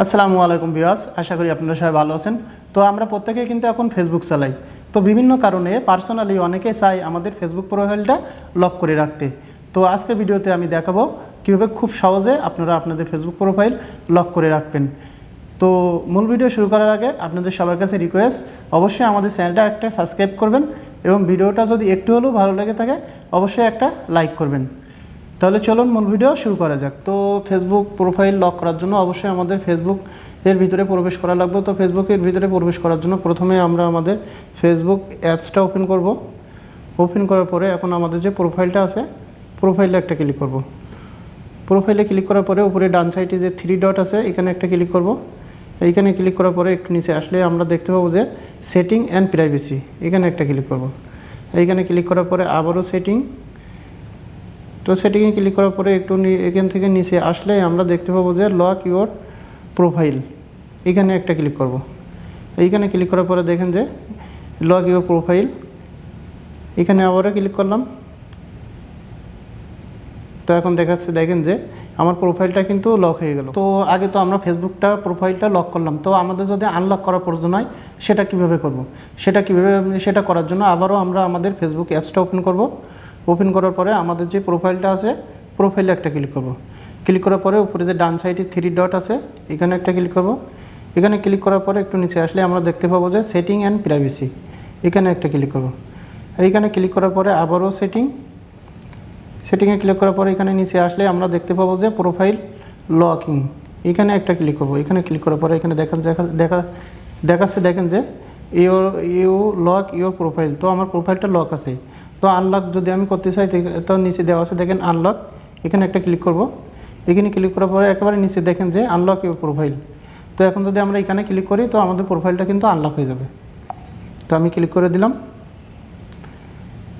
আসসালামু আলাইকুম বিয়াস আশা করি আপনারা সবাই ভালো আছেন। তো আমরা প্রত্যেকেই কিন্তু এখন ফেসবুক চালাই। তো বিভিন্ন কারণে পার্সোনালি অনেকে চাই আমাদের ফেসবুক প্রোফাইলটা লক করে রাখতে। তো আজকের ভিডিওতে আমি দেখাবো কীভাবে খুব সহজে আপনারা আপনাদের ফেসবুক প্রোফাইল লক করে রাখবেন। তো মূল ভিডিও শুরু করার আগে আপনাদের সবার কাছে রিকোয়েস্ট অবশ্যই আমাদের চ্যানেলটা একটা সাবস্ক্রাইব করবেন এবং ভিডিওটা যদি একটু হলেও ভালো লেগে থাকে, অবশ্যই একটা লাইক করবেন। তাহলে চলুন মূল ভিডিও শুরু করা যাক। তো ফেসবুক প্রোফাইল লক করার জন্য অবশ্যই আমাদের ফেসবুক এর ভিতরে প্রবেশ করা লাগবে। তো ফেসবুকের ভিতরে প্রবেশ করার জন্য প্রথমে আমরা আমাদের ফেসবুক অ্যাপসটা ওপেন করব। ওপেন করার পরে এখন আমাদের যে প্রোফাইলটা আছে প্রোফাইলে একটা ক্লিক করব। প্রোফাইলে ক্লিক করার পরে উপরে ডান সাইডে যে থ্রি ডট আছে, এখানে একটা ক্লিক করব। এইখানে ক্লিক করার পরে একটু নিচে আসলে আমরা দেখতে পাবো যে সেটিং অ্যান্ড প্রাইভেসি এখানে একটা ক্লিক করব। এইখানে ক্লিক করার পরে আবারও সেটিং তো সেটিকে ক্লিক করার পরে একটু এখান থেকে নিচে আসলে আমরা দেখতে পাবো যে লক ইউর প্রোফাইল এখানে একটা ক্লিক করব। এইখানে ক্লিক করার পরে দেখেন যে লক ইউর প্রোফাইল এখানে আবারও ক্লিক করলাম। তো এখন দেখাচ্ছে, দেখেন যে আমার প্রোফাইলটা কিন্তু লক হয়ে গেল। তো আগে তো আমরা ফেসবুকটা প্রোফাইলটা লক করলাম। তো আমাদের যদি আনলক করার প্রয়োজন হয়, সেটা কীভাবে করব? সেটা কীভাবে, সেটা করার জন্য আবারও আমরা আমাদের ফেসবুক অ্যাপসটা ওপেন করব। ওপেন করার পরে আমাদের যে প্রোফাইলটা আছে প্রোফাইলে একটা ক্লিক করব। ক্লিক করার পরে উপরে যে ডান সাইডে থ্রি ডট আছে, এখানে একটা ক্লিক করব। এখানে ক্লিক করার পরে একটু নিচে আসলে আমরা দেখতে পাবো যে সেটিং অ্যান্ড প্রাইভেসি এখানে একটা ক্লিক করব। এইখানে ক্লিক করার পরে আবারও সেটিং সেটিংয়ে ক্লিক করার পরে এখানে নিচে আসলে আমরা দেখতে পাবো যে প্রোফাইল লকিং এখানে একটা ক্লিক করব। এখানে ক্লিক করার পরে এখানে দেখা দেখা দেখা, দেখাচ্ছে দেখেন যে your you lock your profile তো আমার প্রোফাইলটা লক আছে। তো আনলক যদি আমি করতে চাই তো নিচে দেওয়া আছে, দেখেন আনলক এখানে একটা ক্লিক করব। এখানে ক্লিক করার পরে একেবারে নিচে দেখেন যে আনলক ইউর প্রোফাইল তো এখন যদি আমরা এখানে ক্লিক করি, তো আমাদের প্রোফাইলটা কিন্তু আনলক হয়ে যাবে। তো আমি ক্লিক করে দিলাম।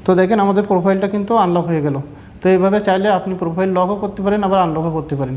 তো দেখেন আমাদের প্রোফাইলটা কিন্তু আনলক হয়ে গেল। তো এইভাবে চাইলে আপনি প্রোফাইল লকও করতে পারেন, আবার আনলকও করতে পারেন।